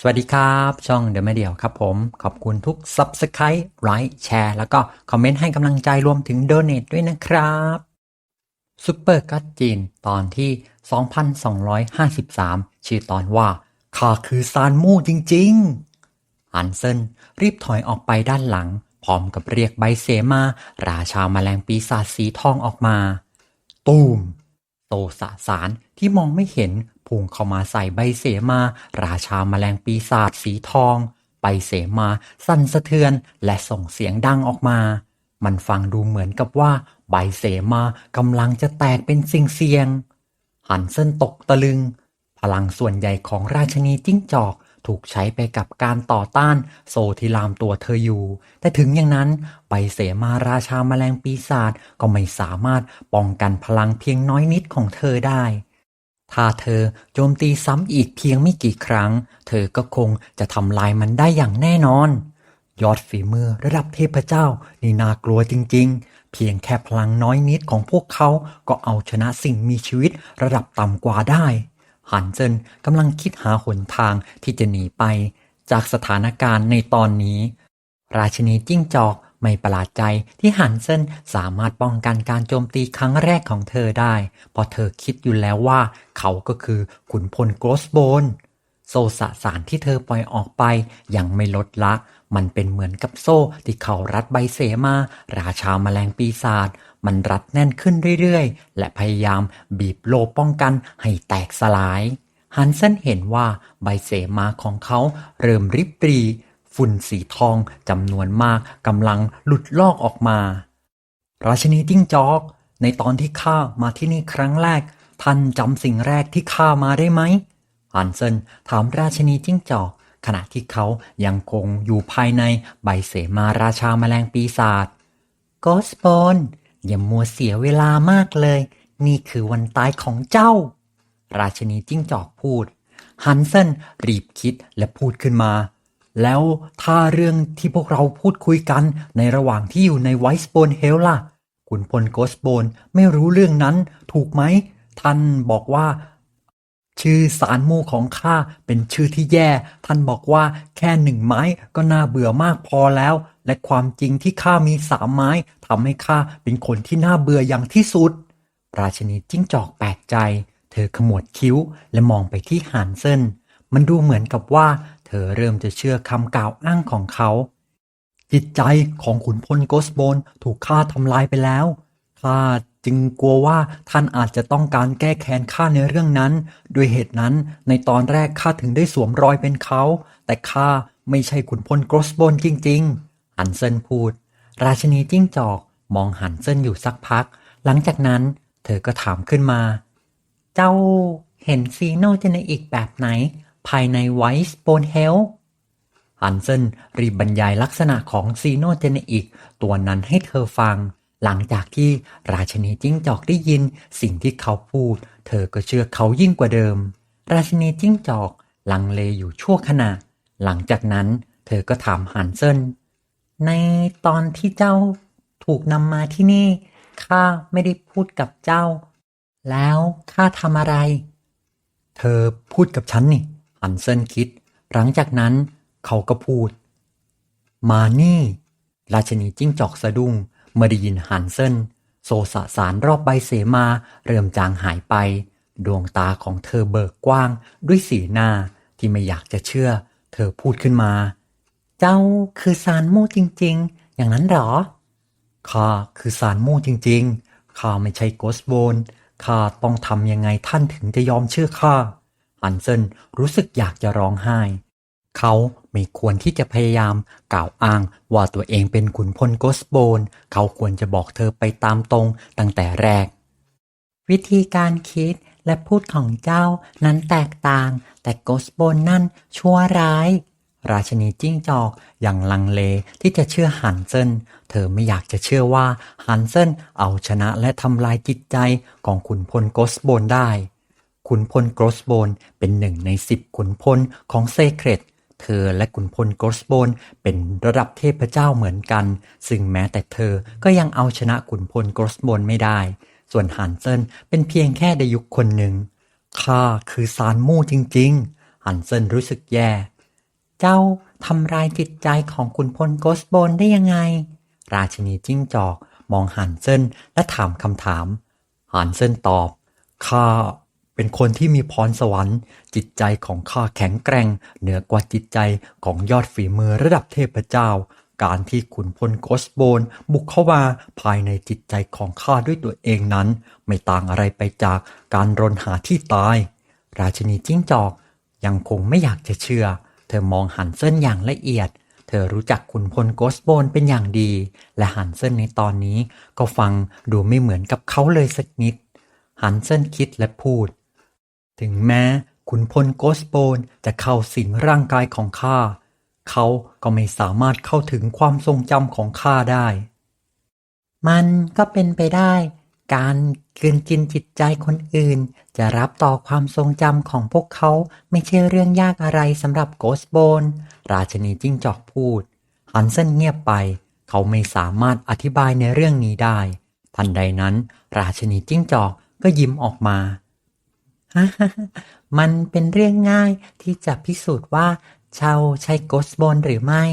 สวัสดีครับ ช่องเดอะแม่เดียวครับผม ขอบคุณทุก Subscribe ไลค์แชร์แล้วก็คอมเมนต์ให้กำลังใจรวมถึง d o n a t ด้วยนะครับซุปเปอร์กัตจีนตอนที่ 2253 ชื่อตอนว่าข้าคือซานมู่จริงๆฮันเซนรีบถอยออกไปด้านหลัง พร้อมกับเรียกใบเสมา ราชาแมลงปีศาจสีทองออกมา ตูมโตสสารที่มองไม่เห็น พุ่งเข้ามาใส่ใบเสมา ราชาแมลงปีศาจสีทอง ใบเสมาสั่นสะเทือนและส่งเสียงดังออกมา มันฟังดูเหมือนกับว่า ใบเสมากำลังจะแตกเป็นสิ่งเสียง หันเส้นตกตะลึง พลังส่วนใหญ่ของราชนีจิ้งจอกถูกใช้ไปกับการต่อต้านโซทีลามตัวเธออยู่ แต่ถึงอย่างนั้นใบเสมาราชาแมลงปีศาจก็ไม่สามารถป้องกันพลังเพียงน้อยนิดของเธอได้ ถ้าเธอโจมตีซ้ำอีกเพียงไม่กี่ครั้ง เธอก็คงจะทำลายมันได้อย่างแน่นอน ยอดฝีมือระดับเทพเจ้านี่น่ากลัวจริง ๆ เพียงแค่พลังน้อยนิดของพวกเขาก็เอาชนะสิ่งมีชีวิตระดับต่ำกว่าได้หันเซินกำลังคิดหาหนทางที่จะหนีไป จากสถานการณ์ในตอนนี้ ราชินีจิ้งจอก ไม่ประหลาดใจที่หันเซนสามารถป้องกันการโจมตีครั้งแรกของเธอได้ เพราะเธอคิดอยู่แล้วว่าเขาก็คือขุนพลโกรสโบน โซ่สสารที่เธอปล่อยออกไปยังไม่ลดละ มันเป็นเหมือนกับโซ่ที่เขารัดใบเสมา ราชาแมลงปีศาจมันรัดแน่นขึ้นเรื่อยๆ และพยายามบีบโลป้องกันให้แตกสลายฮันเซนเห็นว่าใบเสมาของเขาเริ่มริบปรี ฝุ่นสีทองจำนวนมากกำลังหลุดลอกออกมา ราชินีจิ้งจอก ในตอนที่ข้ามาที่นี่ครั้งแรก ท่านจำสิ่งแรกที่ข้ามาได้ไหมฮันเซนถามราชินีจิ้งจอก ขณะที่เขายังคงอยู่ภายในใบเสมาราชาแมลงปีศาจกอสปอนอย่ามัวเสียเวลามากเลย นี่คือวันตายของเจ้า ราชนีจิ้งจอกพูด ฮันเซนรีบคิดและพูดขึ้นมา แล้วถ้าเรื่องที่พวกเราพูดคุยกันในระหว่างที่อยู่ในไวส์โบนเฮลล่ะ ขุนพลโกสโบนไม่รู้เรื่องนั้นถูกไหม ท่านบอกว่า ชื่อสารมู่ของข้าเป็นชื่อที่แย่ ท่านบอกว่าแค่หนึ่งไม้ก็น่าเบื่อมากพอแล้ว และความจริงที่ข้ามีสามไม้ทำให้ข้าเป็นคนที่น่าเบื่ออย่างที่สุด ราชนีจิ้งจอกแปลกใจ เธอขมวดคิ้วและมองไปที่หานเซินมันดูเหมือนกับว่า เธอเริ่มจะเชื่อคำกล่าวอ้างของเขา จิตใจของขุนพลโกสโบนถูกข้าทำลายไปแล้วข้าจึงกลัวว่าท่านอาจจะต้องการแก้แค้นข้าในเรื่องนั้นด้วยเหตุนั้นในตอนแรกข้าถึงได้สวมรอยเป็นเขา แต่ข้าไม่ใช่ขุนพลโกสโบนจริง ๆ หันเซนพูด ราชินีจิ้งจอกมองหันเซนอยู่สักพัก หลังจากนั้นเธอก็ถามขึ้นมา เจ้าเห็นซีโนเจเนอีกแบบไหน ภายในไวส์โบนเฮลฮันเซนรีบบรรยายลักษณะของซีโนเจเนอิกตัวนั้นให้เธอฟัง หลังจากที่ราชนีจิ้งจอกได้ยินสิ่งที่เขาพูด เธอก็เชื่อเขายิ่งกว่าเดิม ราชนีจิ้งจอกลังเลอยู่ชั่วขณะ หลังจากนั้นเธอก็ถามฮันเซนในตอนที่เจ้าถูกนำมาที่นี่ข้าไม่ได้พูดกับเจ้า แล้วข้าทำอะไร เธอพูดกับฉันนี่ ฮันเซนคิด หลังจากนั้นเขาก็พูด มานี่ ราชนีจิ้งจอกสะดุ้งเมื่อได้ยินฮันเซนโซสสารรอบใบเสมา เริ่มจางหายไป ดวงตาของเธอเบิกกว้าง ด้วยสีหน้าที่ไม่อยากจะเชื่อ เธอพูดขึ้นมา เจ้าคือซานมู่จริง ๆ อย่างนั้นหรอข้าคือสารมู่จริง ๆข้าไม่ใช่โกสโบนข้าต้องทำยังไงท่านถึงจะยอมเชื่อข้า ฮันเซนรู้สึกอยากจะร้องไห้ เขาไม่ควรที่จะพยายามกล่าวอ้างว่าตัวเองเป็นขุนพลโกสโบน เขาควรจะบอกเธอไปตามตรงตั้งแต่แรก วิธีการคิดและพูดของเจ้านั้นแตกต่าง แต่โกสโบนนั่นชั่วร้ายราชนีจิ้งจอกอย่างลังเลที่จะเชื่อฮันเซนเธอไม่อยากจะเชื่อว่าฮันเซนเอาชนะและทำลายจิตใจของขุนพลโกสโบนได้ ขุนพลโกสโบนเป็นหนึ่งในสิบขุนพลของเซเครตเธอและขุนพลโกสโบนเป็นระดับเทพเจ้าเหมือนกัน ซึ่งแม้แต่เธอก็ยังเอาชนะขุนพลโกสโบนไม่ได้ ส่วนฮันเซนเป็นเพียงแค่เดยุคคนหนึ่งข้าคือซานมู่จริงๆฮันเซนรู้สึกแย่ เจ้าทำลายจิตใจของขุนพลโกสโบนได้ยังไง ราชินีจิ้งจอกมองหันเซินและถามคำถามหันเซินตอบข้า เป็นคนที่มีพรสวรรค์ จิตใจของข้าแข็งแกร่ง เหนือกว่าจิตใจของยอดฝีมือระดับเทพเจ้า การที่ขุนพลโกสโบน บุกเข้ามาภายในจิตใจของข้าด้วยตัวเองนั้น ไม่ต่างอะไรไปจากการรนหาที่ตาย ราชินีจิ้งจอกยังคงไม่อยากจะเชื่อ เธอมองหันเซินอย่างละเอียดเธอรู้จักขุนพลโกสโบนเป็นอย่างดี และหันเซินในตอนนี้ก็ฟังดูไม่เหมือนกับเขาเลยสักนิดหันเซินคิดและพูด ถึงแม้ขุนพลโกสโบนจะเข้าสิงร่างกายของข้า เขาก็ไม่สามารถเข้าถึงความทรงจำของข้าได้ มันก็เป็นไปได้ การกลืนกินจิตใจคนอื่น จะรับต่อความทรงจำของพวกเขาไม่ใช่เรื่องยากอะไรสำหรับโกสโบน ราชนีจิ้งจอกพูด ฮันเซนเงียบไป เขาไม่สามารถอธิบายในเรื่องนี้ได้ ทันใดนั้น ราชนีจิ้งจอกก็ยิ้มออกมา มันเป็นเรื่องง่ายที่จะพิสูจน์ว่าเชาใช่โกสโบนหรือไม่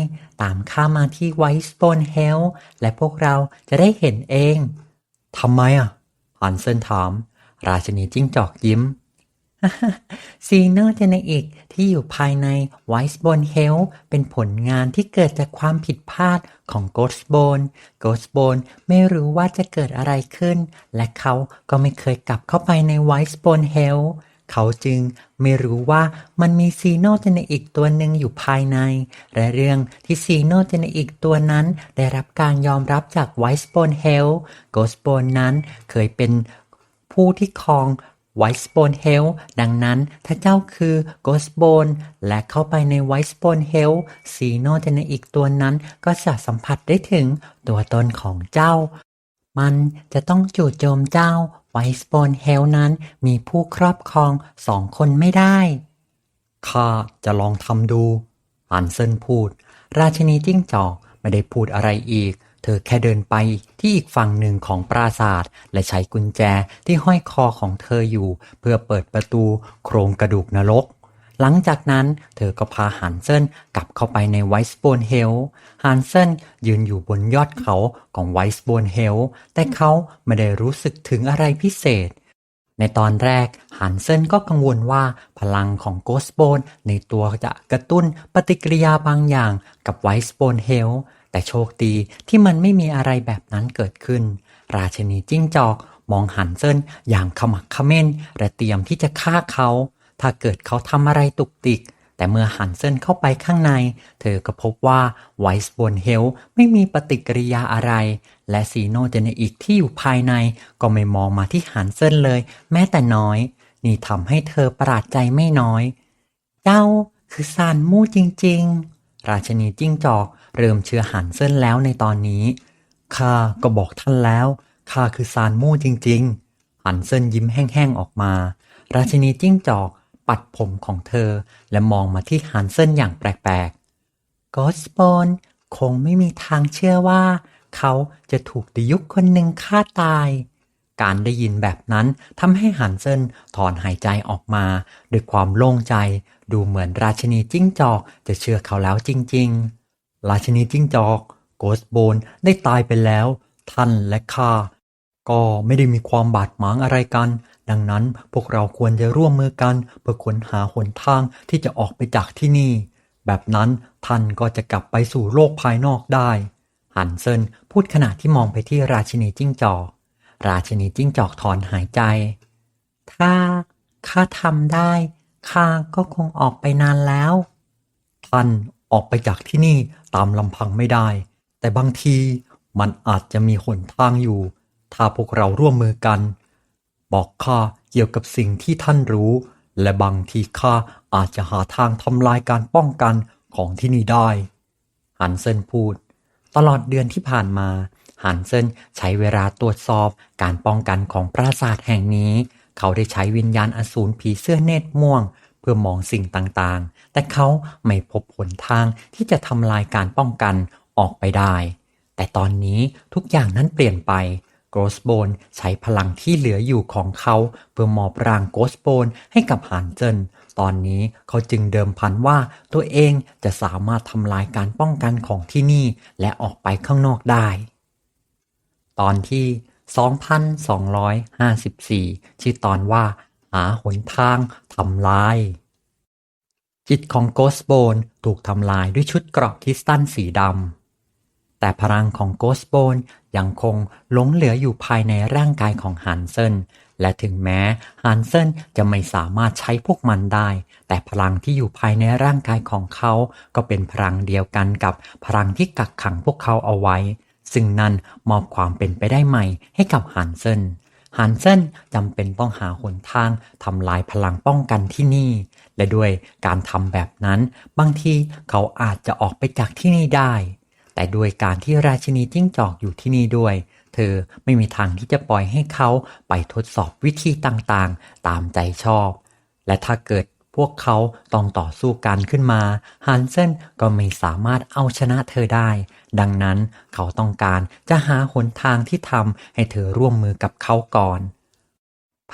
ตามข้ามาที่ไวส์โบนเฮลและพวกเราจะได้เห็นเอง ทำไมอะฮันเซนถาม ราชนีจิ้งจอกยิ้ม ซีโนเจเนอิกที่อยู่ภายในไวส์โบนเฮลเป็นผลงานที่เกิดจากความผิดพลาดของโกสโบนโกสโบนไม่รู้ว่าจะเกิดอะไรขึ้น และเขาก็ไม่เคยกลับเข้าไปในไวส์โบนเฮลเขาจึงไม่รู้ว่ามันมีซีโนเจเนอิกตัวหนึ่งอยู่ภายใน และเรื่องที่ซีโนเจเนอิกตัวนั้นได้รับการยอมรับจากไวส์โบนเฮลโกสโบนนั้นเคยเป็นผู้ที่ครอง ไวส์โบนเฮลดังนั้นถ้าเจ้าคือโกสโบนและเข้าไปในไวส์โบนเฮลซีโนเจเนอิกตัวนั้นก็จะสัมผัสได้ถึงตัวตนของเจ้า มันจะต้องจู่โจมเจ้าไวส์โบนเฮลนั้นมีผู้ครอบครองสองคนไม่ได้ ข้าจะลองทำดูอันเซนพูด ราชินีจิ้งจอกไม่ได้พูดอะไรอีก เธอแค่เดินไปที่อีกฝั่งหนึ่งของปราสาทและใช้กุญแจที่ห้อยคอของเธออยู่ เพื่อเปิดประตูโครงกระดูกนรก หลังจากนั้นเธอก็พาฮันเซนกลับเข้าไปในไวส์โบนเฮลฮันเซนยืนอยู่บนยอดเขาของไวส์โบนเฮลแต่เขาไม่ได้รู้สึกถึงอะไรพิเศษในตอนแรกฮันเซนก็กังวลว่าพลังของโกสโบนในตัวจะกระตุ้นปฏิกิริยาบางอย่างกับไวส์โบนเฮล แต่โชคดีที่มันไม่มีอะไรแบบนั้นเกิดขึ้น ราชนีจิ้งจอกมองฮันเซินอย่างขมักขม้น และเตรียมที่จะฆ่าเขา ถ้าเกิดเขาทำอะไรตุกติก แต่เมื่อหันเซินเข้าไปข้างใน เธอก็พบว่าไวส์บนเฮลไม่มีปฏิกิริยาอะไร และซีโนเจเนอิกที่อยู่ภายใน ก็ไม่มองมาที่หันเซินเลย แม้แต่น้อย นี่ทำให้เธอประหลาดใจไม่น้อย เจ้าคือซานมู่จริง ๆ ราชนีจิ้งจอก เริ่มเชื่อหันเซินแล้วในตอนนี้ข้าก็บอกท่านแล้วข้าคือซานมู่จริง ๆ หันเซินยิ้มแห้งๆออกมา ราชินีจิ้งจอกปัดผมของเธอ และมองมาที่ฮันเซนอย่างแปลกๆกอสปอนคงไม่มีทางเชื่อว่า เขาจะถูกดยุคคนหนึ่งฆ่าตาย การได้ยินแบบนั้นทำให้ฮันเซนถอนหายใจออกมาด้วยความโล่งใจ ดูเหมือนราชินีจิ้งจอกจะเชื่อเขาแล้วจริง ๆ ราชินีจิ้งจอก โกสโบนได้ตายไปแล้ว ท่านและข้าก็ไม่ได้มีความบาดหมางอะไรกัน ดังนั้นพวกเราควรจะร่วมมือกันเพื่อค้นหาหนทางที่จะออกไปจากที่นี่ แบบนั้นท่านก็จะกลับไปสู่โลกภายนอกได้ฮันเซนพูดขณะที่มองไปที่ราชินีจิ้งจอก ราชินีจิ้งจอกถอนหายใจ ถ้าข้าทำได้ข้าก็คงออกไปนานแล้ว ท่าน ออกไปจากที่นี่ตามลำพังไม่ได้ แต่บางทีมันอาจจะมีหนทางอยู่ ถ้าพวกเราร่วมมือกัน บอกข้าเกี่ยวกับสิ่งที่ท่านรู้ และบางทีข้าอาจจะหาทางทำลายการป้องกันของที่นี่ได้ฮันเซนพูด ตลอดเดือนที่ผ่านมาฮันเซนใช้เวลาตรวจสอบการป้องกันของปราสาทแห่งนี้ เขาได้ใช้วิญญาณอสูรผีเสื้อเนตรม่วง พื่อมองสิ่งต่างๆ แต่เขาไม่พบหนทางที่จะทำลายการป้องกันออกไปได้ แต่ตอนนี้ทุกอย่างนั้นเปลี่ยนไป โกสโบนใช้พลังที่เหลืออยู่ของเขาเพื่อมอบร่างโกสโบนให้กับฮันเซนตอนนี้เขาจึงเดิมพันว่าตัวเองจะสามารถทำลายการป้องกันของที่นี่และออกไปข้างนอกได้ ตอนที่ 2254 ชื่อตอนว่าาหนทางทำลาย จิตของโกสโบนถูกทำลายด้วยชุดเกราะคริสตัลสีดำ แต่พลังของโกสโบนยังคงหลงเหลืออยู่ภายในร่างกายของฮันเซนและถึงแม้ฮันเซนจะไม่สามารถใช้พวกมันได้ แต่พลังที่อยู่ภายในร่างกายของเขา ก็เป็นพลังเดียวกันกับพลังที่กักขังพวกเขาเอาไว้ ซึ่งนั่นมอบความเป็นไปได้ใหม่ให้กับฮันเซน ฮันเซนจำเป็นต้องหาหนทางทำลายพลังป้องกันที่นี่ และด้วยการทำแบบนั้น บางทีเขาอาจจะออกไปจากที่นี่ได้ แต่ด้วยการที่ราชินีจิ้งจอกอยู่ที่นี่ด้วย เธอไม่มีทางที่จะปล่อยให้เขาไปทดสอบวิธีต่างๆ ตามใจชอบ และถ้าเกิด พวกเขาต้องต่อสู้กันขึ้นมา ฮันเซนก็ไม่สามารถเอาชนะเธอได้ ดังนั้นเขาต้องการจะหาหนทางที่ทำให้เธอร่วมมือกับเขาก่อน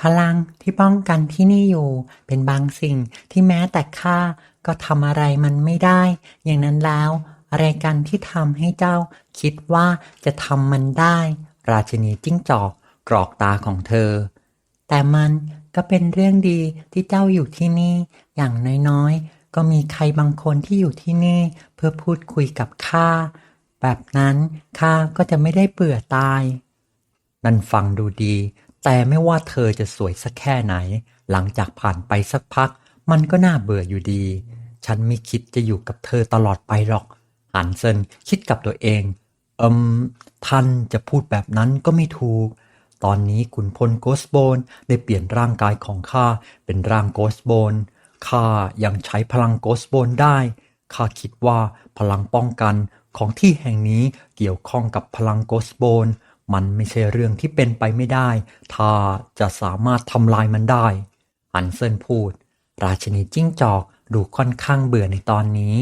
พลังที่ป้องกันที่นี่อยู่ เป็นบางสิ่งที่แม้แต่ข้าก็ทำอะไรมันไม่ได้ อย่างนั้นแล้ว อะไรกันที่ทำให้เจ้า คิดว่าจะทำมันได้ ราชินีจิ้งจอกกรอกตาของเธอ แต่มัน ก็เป็นเรื่องดีที่เจ้าอยู่ที่นี่ อย่างน้อยๆ ก็มีใครบางคนที่อยู่ที่นี่ เพื่อพูดคุยกับข้า แบบนั้นข้าก็จะไม่ได้เบื่อตาย นั่นฟังดูดี แต่ไม่ว่าเธอจะสวยสักแค่ไหน หลังจากผ่านไปสักพัก มันก็น่าเบื่ออยู่ดี ฉันไม่คิดจะอยู่กับเธอตลอดไปหรอกฮันเซนคิดกับตัวเอง เอิมท่านจะพูดแบบนั้นก็ไม่ถูก ตอนนี้ขุนพลโกสโบนได้เปลี่ยนร่างกายของข้าเป็นร่างโกสโบนข้ายังใช้พลังโกสโบนได้ ข้าคิดว่าพลังป้องกันของที่แห่งนี้เกี่ยวข้องกับพลังโกสโบน มันไม่ใช่เรื่องที่เป็นไปไม่ได้ ถ้าจะสามารถทำลายมันได้ อันเซนพูด ราชินีจิ้งจอกดูค่อนข้างเบื่อในตอนนี้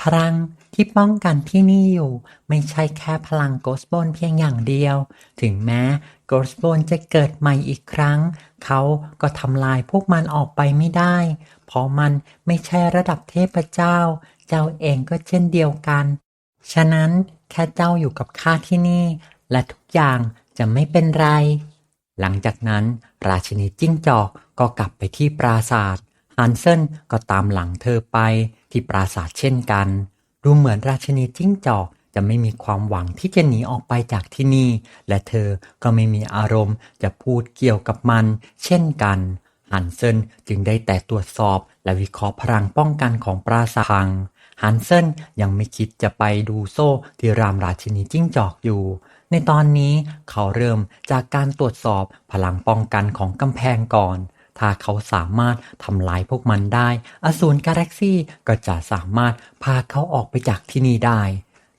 พลัง ที่ป้องกันที่นี่อยู่ ไม่ใช่แค่พลังโกสบนเพียงอย่างเดียว ถึงแม้โกสบนจะเกิดใหม่อีกครั้ง เขาก็ทำลายพวกมันออกไปไม่ได้ เพราะมันไม่ใช่ระดับเทพเจ้า เจ้าเองก็เช่นเดียวกัน ฉะนั้นแค่เจ้าอยู่กับข้าที่นี่ และทุกอย่างจะไม่เป็นไร หลังจากนั้น ราชินีจิ้งจอกก็กลับไปที่ปราสาทฮันเซนก็ตามหลังเธอไปที่ปราสาทเช่นกัน ดูเหมือนราชินีจิ้งจอกจะไม่มีความหวังที่จะหนีออกไปจากที่นี่ และเธอก็ไม่มีอารมณ์จะพูดเกี่ยวกับมัน เช่นกัน ฮันเซนจึงได้แต่ตรวจสอบและวิเคราะห์พลังป้องกันของปราสาทพัง ฮันเซนยังไม่คิดจะไปดูโซ่ที่รามราชินีจิ้งจอกอยู่ ในตอนนี้เขาเริ่มจากการตรวจสอบพลังป้องกันของกำแพงก่อน ถ้าเขาสามารถทำลายพวกมันได้ อสูรกาแล็กซี่ก็จะสามารถพาเขาออกไปจากที่นี่ได้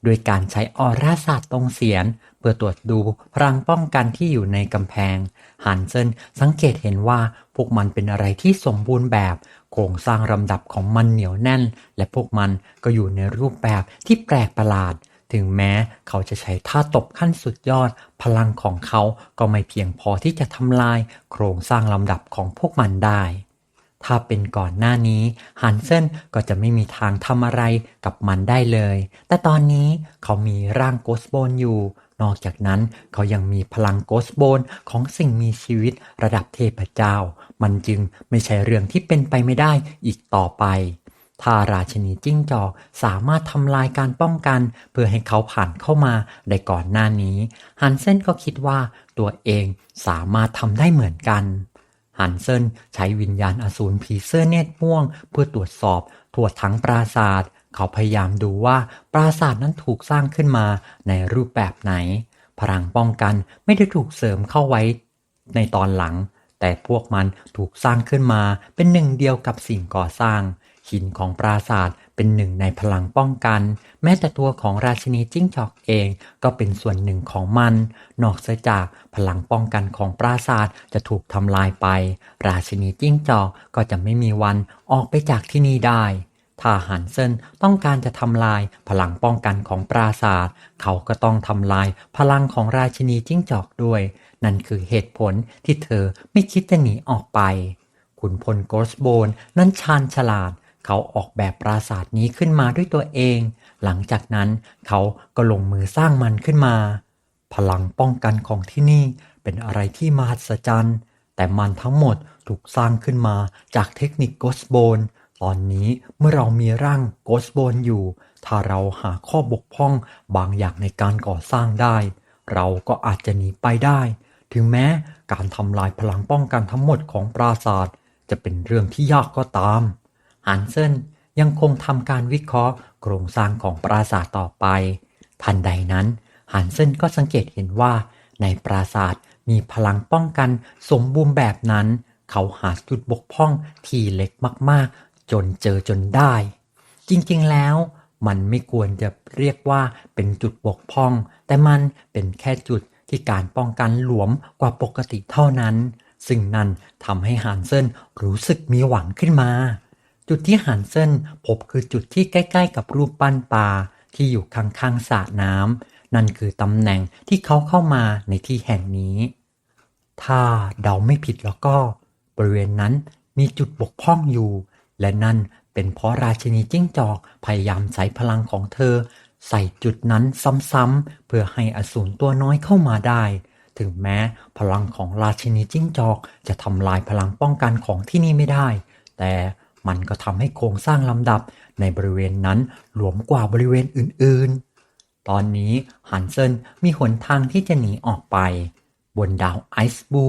โดยการใช้ออร่าศาสตร์ตรงเสียน เพื่อตรวจดูพลังป้องกันที่อยู่ในกำแพง ฮันเซนสังเกตเห็นว่าพวกมันเป็นอะไรที่สมบูรณ์แบบ โครงสร้างลำดับของมันเหนียวแน่น และพวกมันก็อยู่ในรูปแบบที่แปลกประหลาด ถึงแม้เขาจะใช้ท่าตบขั้นสุดยอด พลังของเขาก็ไม่เพียงพอที่จะทำลายโครงสร้างลำดับของพวกมันได้ ถ้าเป็นก่อนหน้านี้ฮันเซนก็จะไม่มีทางทำอะไรกับมันได้เลย แต่ตอนนี้เขามีร่างโกสโบนอยู่ นอกจากนั้นเขายังมีพลังโกสโบนของสิ่งมีชีวิตระดับเทพเจ้า มันจึงไม่ใช่เรื่องที่เป็นไปไม่ได้อีกต่อไป ถ้าราชินีจิ้งจอกสามารถทำลายการป้องกัน เพื่อให้เขาผ่านเข้ามาได้ก่อนหน้านี้ ฮันเซนก็คิดว่าตัวเองสามารถทำได้เหมือนกัน ฮันเซนใช้วิญญาณอสูรผีเสื้อเนตรม่วง เพื่อตรวจสอบทั่วทั้งปราสาทเขาพยายามดูว่าปราสาทนั้นถูกสร้างขึ้นมาในรูปแบบไหน พลังป้องกันไม่ได้ถูกเสริมเข้าไว้ในตอนหลัง แต่พวกมันถูกสร้างขึ้นมาเป็นหนึ่งเดียวกับสิ่งก่อสร้าง หินของปราสาทเป็นหนึ่งในพลังป้องกัน แม้แต่ตัวของราชินีจิ้งจอกเองก็เป็นส่วนหนึ่งของมัน นอกเสียจากพลังป้องกันของปราสาทจะถูกทำลายไป ราชินีจิ้งจอกก็จะไม่มีวันออกไปจากที่นี่ได้ถ้าฮันเซนต้องการจะทำลายพลังป้องกันของปราสาทเขาก็ต้องทำลายพลังของราชินีจิ้งจอกด้วย นั่นคือเหตุผลที่เธอไม่คิดจะหนีออกไป ขุนพลโกสโบนนั้นชาญฉลาด เขาออกแบบปราสาทนี้ขึ้นมาด้วยตัวเอง หลังจากนั้นเขาก็ลงมือสร้างมันขึ้นมา พลังป้องกันของที่นี่เป็นอะไรที่มหัศจรรย์ แต่มันทั้งหมดถูกสร้างขึ้นมาจากเทคนิคโกสโบน ตอนนี้เมื่อเรามีร่างโกสโบนอยู่ ถ้าเราหาข้อบกพร่องบางอย่างในการก่อสร้างได้ เราก็อาจจะหนีไปได้ ถึงแม้การทำลายพลังป้องกันทั้งหมดของปราสาทจะเป็นเรื่องที่ยากก็ตาม ฮันเซนยังคงทำการวิเคราะห์โครงสร้างของปราสาทต่อไป ทันใดนั้นฮันเซนก็สังเกตเห็นว่าในปราสาทมีพลังป้องกันสมบูรณ์แบบนั้น เขาหาจุดบกพร่องที่เล็กมากๆ จนเจอจนได้ จริงๆแล้วมันไม่ควรจะเรียกว่าเป็นจุดบกพร่อง แต่มันเป็นแค่จุดที่การป้องกันหลวมกว่าปกติเท่านั้น ซึ่งนั่นทำให้ฮันเซนรู้สึกมีหวังขึ้นมา จุดที่ฮันเซนพบคือจุดที่ใกล้ ๆ กับรูปปั้นปลาที่อยู่ข้างๆสระน้ำนั่นคือตำแหน่งที่เขาเข้ามาในที่แห่งนี้ ถ้าเดาไม่ผิดแล้วก็ บริเวณนั้นมีจุดบกพร่องอยู่ และนั่นเป็นเพราะราชินีจิ้งจอกพยายามใช้พลังของเธอ ใส่จุดนั้นซ้ำๆเพื่อให้อสูรตัวน้อยเข้ามาได้ ถึงแม้พลังของราชินีจิ้งจอกจะทำลายพลังป้องกันของที่นี่ไม่ได้ แต่ มันก็ทำให้โครงสร้างลำดับในบริเวณนั้นหลวมกว่าบริเวณอื่นๆ ตอนนี้ฮันเซนมีหนทางที่จะหนีออกไป บนดาวไอซ์บู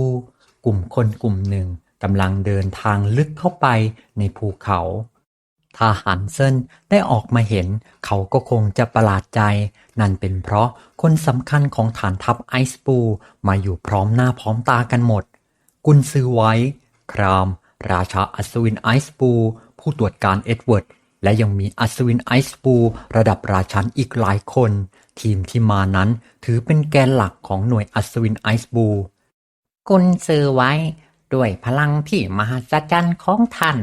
กลุ่มคนกลุ่มหนึ่งกำลังเดินทางลึกเข้าไปในภูเขา ถ้าฮันเซนได้ออกมาเห็นเขาก็คงจะประหลาดใจ นั่นเป็นเพราะคนสำคัญของฐานทัพไอซ์บูมาอยู่พร้อมหน้าพร้อมตากันหมด กุนซือไว้ คราม ราชาอัศวินไอซ์บูผู้ตรวจการเอ็ดเวิร์ด และยังมีอัศวินไอซ์บูระดับราชันอีกหลายคน ทีมที่มานั้นถือเป็นแกนหลักของหน่วยอัศวินไอซ์บูกุนซือไว้ ด้วยพลังที่มหัศจรรย์ของท่าน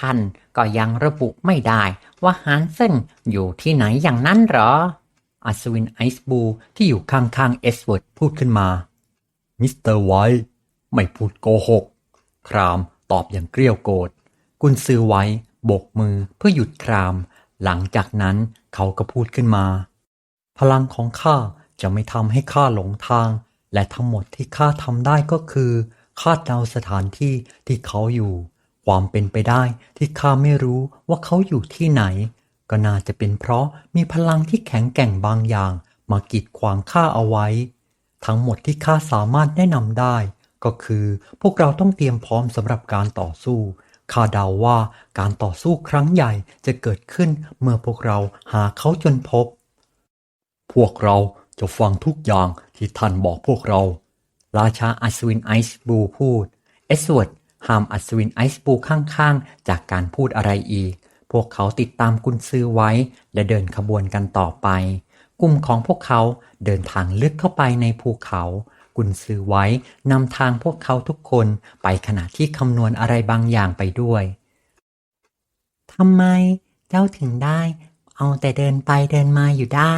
ท่านก็ยังระบุไม่ได้ว่าฮานเซนอยู่ที่ไหนอย่างนั้นหรอ อัศวินไอซ์บูที่อยู่ข้างๆเอสเวิร์ดพูดขึ้นมา มิสเตอร์ไวท์ไม่พูดโกหก คราม ตอบอย่างเกรี้ยวโกรธกุนซือไว้โบกมือเพื่อหยุดคราม หลังจากนั้นเขาก็พูดขึ้นมา พลังของข้าจะไม่ทำให้ข้าหลงทาง และทั้งหมดที่ข้าทำได้ก็คือคาดเดาสถานที่ที่เขาอยู่ ความเป็นไปได้ที่ข้าไม่รู้ว่าเขาอยู่ที่ไหน ก็น่าจะเป็นเพราะมีพลังที่แข็งแกร่งบางอย่าง มากีดขวางข้าเอาไว้ ทั้งหมดที่ข้าสามารถแนะนำได้ ก็คือพวกเราต้องเตรียมพร้อมสำหรับการต่อสู้ข้าดาว่าการต่อสู้ครั้งใหญ่จะเกิดขึ้นเมื่อพวกเราหาเขาจนพบ พวกเราจะฟังทุกอย่างที่ท่านบอกพวกเรา ราชาอัศวินไอซ์บูพูด เอสเวดห้ามอัศวินไอซ์บูข้างๆ จากการพูดอะไรอีก พวกเขาติดตามกุนซือไว้ และเดินขบวนกันต่อไป กลุ่มของพวกเขาเดินทางลึกเข้าไปในภูเขา กุนซือไว้นำทางพวกเขาทุกคนไปขณะที่คำนวณอะไรบางอย่างไปด้วยทำไมเจ้าถึงได้ เอาแต่เดินไปเดินมาอยู่ได้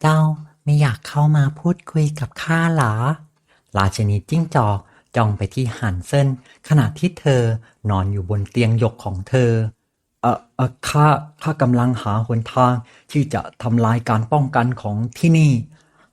เจ้าไม่อยากเข้ามาพูดคุยกับข้าเหรอ ราชินีจิ้งจอกจ้องไปที่ฮันเซนขณะที่เธอนอนอยู่บนเตียงหยกของเธอเออเออข้าข้ากำลังหาหนทางที่จะทำลายการป้องกันของที่นี่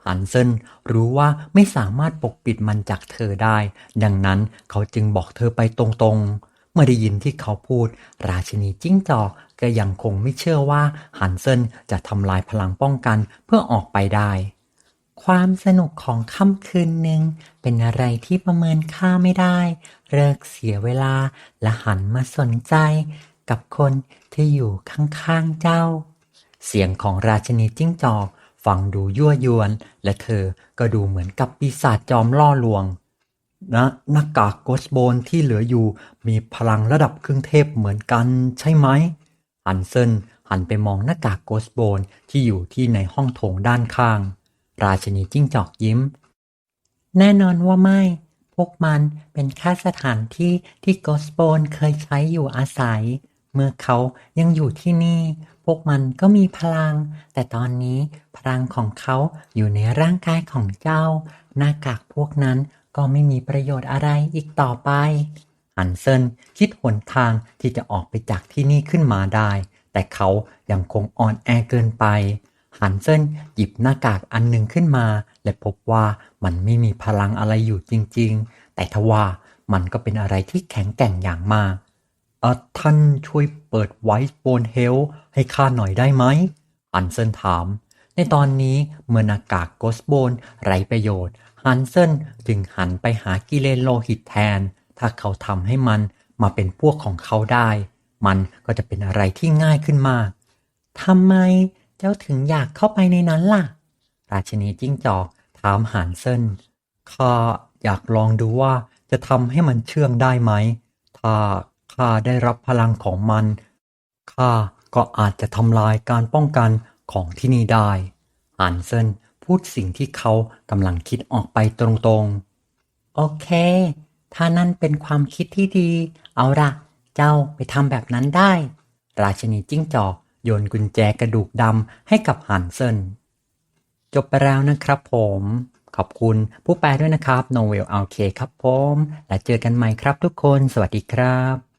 ฮันเซนรู้ว่าไม่สามารถปกปิดมันจากเธอได้ ดังนั้นเขาจึงบอกเธอไปตรงๆ เมื่อได้ยินที่เขาพูด ราชินีจิ้งจอกก็ยังคงไม่เชื่อว่าฮันเซนจะทำลายพลังป้องกันเพื่อออกไปได้ ความสนุกของค่ำคืนหนึ่งเป็นอะไรที่ประเมินค่าไม่ได้ เลิกเสียเวลาและหันมาสนใจ กับคนที่อยู่ข้างๆเจ้า เสียงของราชินีจิ้งจอก ฟังดูยั่วยวน และเธอก็ดูเหมือนกับปีศาจจอมล่อลวงนะหน้ากากโกสโบนที่เหลืออยู่มีพลังระดับครึ่งเทพเหมือนกันใช่ไหมฮันเซนหันไปมองหน้ากากโกสโบนที่อยู่ที่ในห้องโถงด้านข้าง ราชนีจิ้งจอกยิ้ม แน่นอนว่าไม่ พวกมันเป็นแค่สถานที่ที่กสโบนเคยใช้อยู่อาศัย เมื่อเขายังอยู่ที่นี่ พวกมันก็มีพลัง แต่ตอนนี้พลังของเขาอยู่ในร่างกายของเจ้า หน้ากากพวกนั้นก็ไม่มีประโยชน์อะไรอีกต่อไปฮันเซนคิดหนทางที่จะออกไปจากที่นี่ขึ้นมาได้ แต่เขายังคงอ่อนแอเกินไปฮันเซนหยิบหน้ากากอันหนึ่งขึ้นมา และพบว่ามันไม่มีพลังอะไรอยู่จริง ๆ แต่ทว่ามันก็เป็นอะไรที่แข็งแกร่งอย่างมาก ท่านช่วยเปิดไวท์โบนเฮลให้ข้าหน่อยได้ไหม ฮันเซนถาม ในตอนนี้เมื่อหน้ากากโกสโบนไร้ประโยชน์ ฮันเซนจึงหันไปหากิเลนโลหิตแทน ถ้าเขาทำให้มันมาเป็นพวกของเขาได้ มันก็จะเป็นอะไรที่ง่ายขึ้นมากทำไมเจ้าถึงอยากเข้าไปในนั้นล่ะ ราชินีจิ้งจอกถามหานเซนข้าอยากลองดูว่าจะทำให้มันเชื่องได้ไหม ถ้า ข้าได้รับพลังของมัน ข้าก็อาจจะทำลายการป้องกันของที่นี่ได้ฮันเซนพูดสิ่งที่เขากำลังคิดออกไปตรงๆ โอเค ถ้านั่นเป็นความคิดที่ดี เอาละเจ้าไปทำแบบนั้นได้ ราชินีจิ้งจอกโยนกุญแจกระดูกดำให้กับฮันเซนจบไปแล้วนะครับผม ขอบคุณผู้แปลด้วยนะครับโนเวลเอาเคครับผม และเจอกันใหม่ครับทุกคน สวัสดีครับ